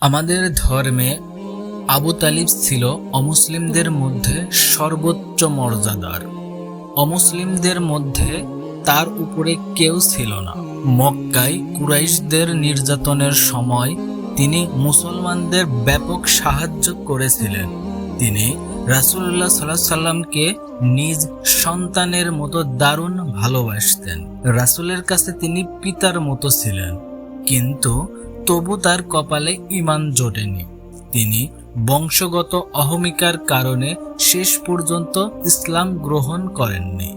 আমাদের ধর্মে আবু তালিব ছিল অমুসলিমদের মধ্যে সর্বোচ্চ মর্যাদার। অমুসলিমদের মধ্যে তার উপরে কেউ ছিল না। মক্কায় কুরাইশদের নির্যাতনের সময় তিনি মুসলমানদের ব্যাপক সাহায্য করেছিলেন। তিনি রাসুল্লাহ সাল্লাহ সাল্লামকে নিজ সন্তানের মতো দারুণ ভালোবাসতেন। রাসূলের কাছে তিনি পিতার মতো ছিলেন। কিন্তু তবু তার কপালে ইমান জোটেনি। তিনি বংশগত অহমিকার কারণে শেষ পর্যন্ত ইসলাম গ্রহণ করেননি।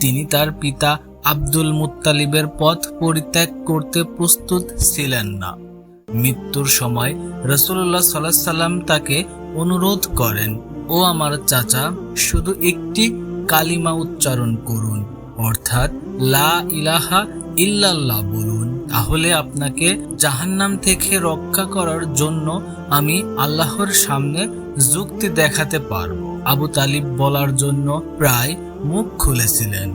তিনি তার পিতা আব্দুল মুত্তালিবের পথ পরিত্যাগ করতে প্রস্তুত ছিলেন না। মৃত্যুর সময় রসুল্লাহ সাল্লাহ সাল্লাম তাকে অনুরোধ করেন, ও আমার চাচা, শুধু একটি কালিমা উচ্চারণ করুন। অর্থাৎ লা ইলাহা ইল্লাল্লাহ বলুন। তাহলে আপনাকে জাহান্নাম থেকে রক্ষা করার জন্য আমি আল্লাহর সামনে যুক্তি দেখাতে পারব। আবু তালিব বলার জন্য প্রায় মুখ খুলেছিলেন।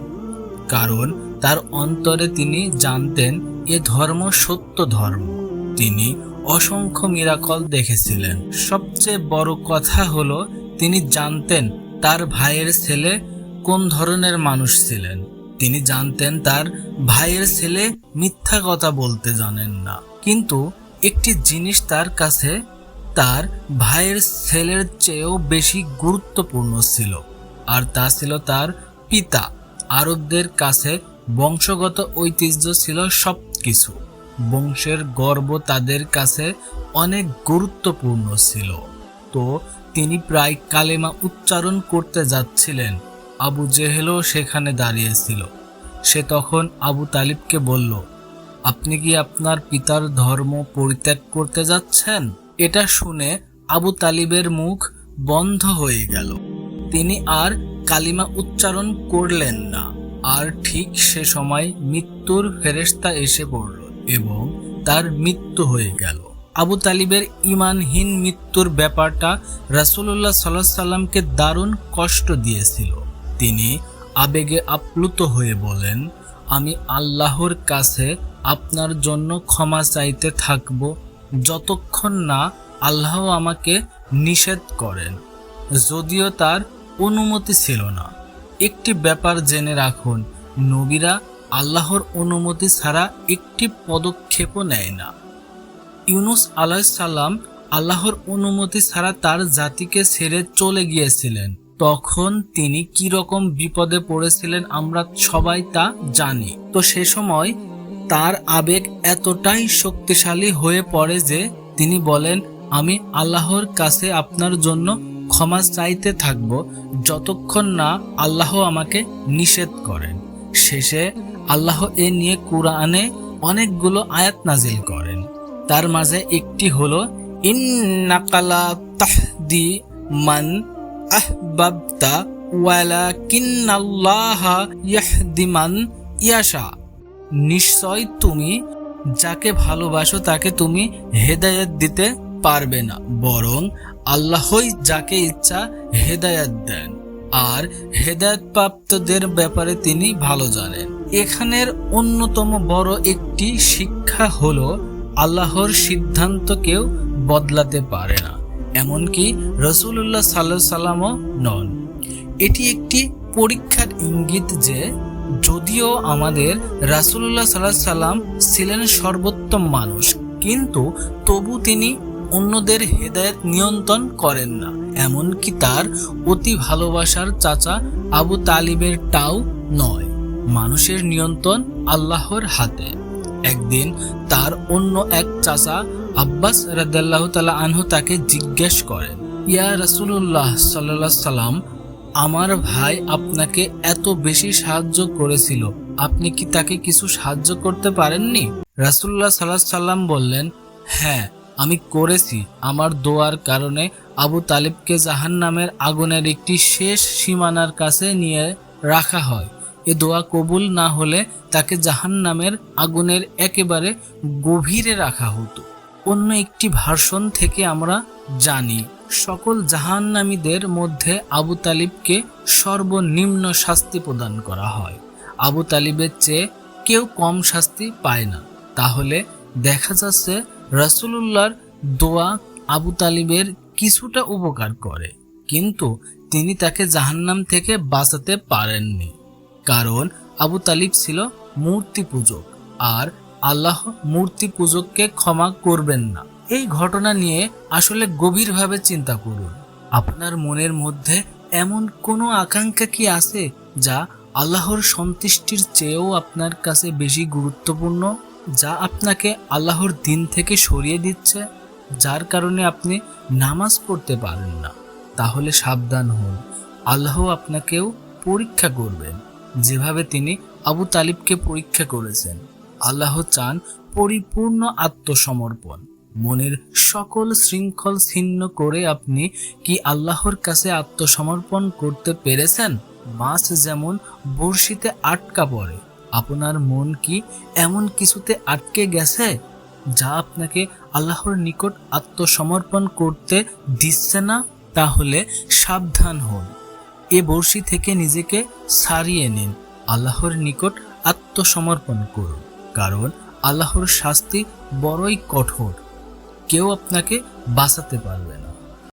কারণ তার অন্তরে তিনি জানতেন এ ধর্ম সত্য ধর্ম। তিনি অসংখ্য মিরাকল দেখেছিলেন। সবচেয়ে বড় কথা হলো তিনি জানতেন তার ভাইয়ের ছেলে কোন ধরনের মানুষ ছিলেন? তিনি জানতেন তার ভাইয়ের ছেলে মিথ্যা কথা বলতে জানেন না। কিন্তু একটি জিনিস তার কাছে তার ভাইয়ের ছেলের চেয়েও বেশি গুরুত্বপূর্ণ ছিল, আর তা ছিল তার পিতা। আরবদের কাছে বংশগত ঐতিহ্য ছিল সব কিছু বংশের গর্ব তাদের কাছে অনেক গুরুত্বপূর্ণ ছিল। তো তিনি প্রায় কালেমা উচ্চারণ করতে যাচ্ছিলেন। আবু জেহেলও সেখানে দাঁড়িয়েছিল। সে তখন আবু তালিবকে বলল, আপনি কি আপনার পিতার ধর্ম পরিত্যাগ করতে যাচ্ছেন? এটা শুনে আবু তালিবের মুখ বন্ধ হয়ে গেল। তিনি আর কালিমা উচ্চারণ করলেন না। আর ঠিক সে সময় মৃত্যুর ফেরেস্তা এসে পড়ল এবং তার মৃত্যু হয়ে গেল। আবু তালিবের ইমানহীন মৃত্যুর ব্যাপারটা রাসুল্লাহ সাল্লাহ সাল্লামকে দারুণ কষ্ট দিয়েছিল। তিনি আবেগে আপ্লুত হয়ে বলেন, আমি আল্লাহর কাছে আপনার জন্য ক্ষমা চাইতে থাকব যতক্ষণ না আল্লাহ আমাকে নিষেধ করেন। যদিও তার অনুমতি ছিল না। একটি ব্যাপার জেনে রাখুন, নবীরা আল্লাহর অনুমতি ছাড়া একটি পদক্ষেপও নেয় না। ইউনুস আলাহিসাল্লাম আল্লাহর অনুমতি ছাড়া তার জাতিকে ছেড়ে চলে গিয়েছিলেন। তখন তিনি কি রকম বিপদে পড়েছিলেন আমরা সবাই তা জানি। তো সে সময় তার আবেগ এতটাই শক্তিশালী হয়ে পড়ে যে তিনি বলেন, আমি আল্লাহর কাছে আপনার জন্য ক্ষমা চাইতে থাকব যতক্ষণ না আল্লাহ আমাকে নিষেধ করেন। শেষে আল্লাহ এ নিয়ে কোরআনে অনেকগুলো আয়াত নাজিল করেন। তার মাঝে একটি হলো ইন্নাকালা তাহদি মান আহবাবতা ওয়ালাকিন্নাল্লাহা ইয়াহদিমান ইয়াশা নিশ্চয় তুমি যাকে ভালোবাসো, তাকে তুমি হেদায়েত দিতে পারবে না। বরং আল্লাহই যাকে ইচ্ছা হেদায়েত দেন। আর হেদায়েত প্রাপ্তদের ব্যাপারে তিনি ভালো জানেন। এখানের অন্যতম বড় একটি শিক্ষা হলো, আল্লাহর সিদ্ধান্ত কেউ বদলাতে পারে না। এমনকি রসুল্লাহ সাল্লাহ সাল্লামও নন। এটি একটি পরীক্ষার ইঙ্গিত যে, যদিও আমাদের রাসুল্লাহ সাল্লাহ সাল্লাম ছিলেন সর্বোত্তম মানুষ, কিন্তু তবু তিনি অন্যদের হেদায়েত নিয়ন্ত্রণ করেন না। এমনকি তার অতি ভালোবাসার চাচা আবু তালিবের টাও নয়। মানুষের নিয়ন্ত্রণ আল্লাহর হাতে। একদিন তার অন্য এক চাচা আব্বাস রাদাল্লাহ তালা আনহু তাকে জিজ্ঞেস করেন, ইয়া রাসুল্লাহ সাল্লাহ সাল্লাম, আমার ভাই আপনাকে এত বেশি সাহায্য করেছিল, আপনি কি তাকে কিছু সাহায্য করতে পারেননি? রাসুল্লাহ সাল্লাহ সাল্লাম বললেন হ্যাঁ আমি করেছি। আমার দোয়ার কারণে আবু তালিবকে জাহান নামের আগুনের একটি শেষ সীমানার কাছে নিয়ে রাখা হয়। এ দোয়া কবুল না হলে তাকে জাহান নামের আগুনের একেবারে গভীরে রাখা হতো। অন্য একটি ভার্সন থেকে আমরা জানি, সকল জাহান্নামীদের মধ্যে আবু তালিবকে সর্বনিম্ন শাস্তি প্রদান করা হয়। আবু তালিবের চেয়ে কেউ কম শাস্তি পায় না। তাহলে দেখা যাচ্ছে রাসূলুল্লাহর দোয়া আবু তালিবের কিছুটা উপকার করে, কিন্তু তিনি তাকে জাহান্নাম থেকে বাঁচাতে পারেননি। কারণ আবু তালিব ছিল মূর্তি পূজক আর আল্লাহ মূর্তি পূজককে ক্ষমা করবেন না। এই ঘটনা নিয়ে আসলে গভীরভাবে চিন্তা করুন। আপনার মনের মধ্যে এমন কোনো আকাঙ্ক্ষা কি আছে যা আল্লাহর সন্তুষ্টির চেয়েও আপনার কাছে বেশি গুরুত্বপূর্ণ, যা আপনাকে আল্লাহর দিন থেকে সরিয়ে দিচ্ছে, যার কারণে আপনি নামাজ পড়তে পারেন না? তাহলে সাবধান হন। আল্লাহ আপনাকেও পরীক্ষা করবেন। যেভাবে তিনি আবু তালিবকে পরীক্ষা করেছেন, আল্লাহ চান পরিপূর্ণ আত্মসমর্পণ। মনের সকল শৃঙ্খল ছিন্ন করে আপনি কি আল্লাহর কাছে আত্মসমর্পণ করতে পেরেছেন? মাছ যেমন বড়শিতে আটকা পড়ে, আপনার মন কি এমন কিছুতে আটকে গেছে, যা আপনাকে আল্লাহর নিকট আত্মসমর্পণ করতে দিচ্ছে না? তাহলে সাবধান হন। এ বর্ষি থেকে নিজেকে সারিয়ে নিন। আল্লাহর নিকট আত্মসমর্পণ করুন, কারণ আল্লাহর শাস্তি বড়ই কঠোর। কেউ আপনাকে বাঁচাতে পারবে না।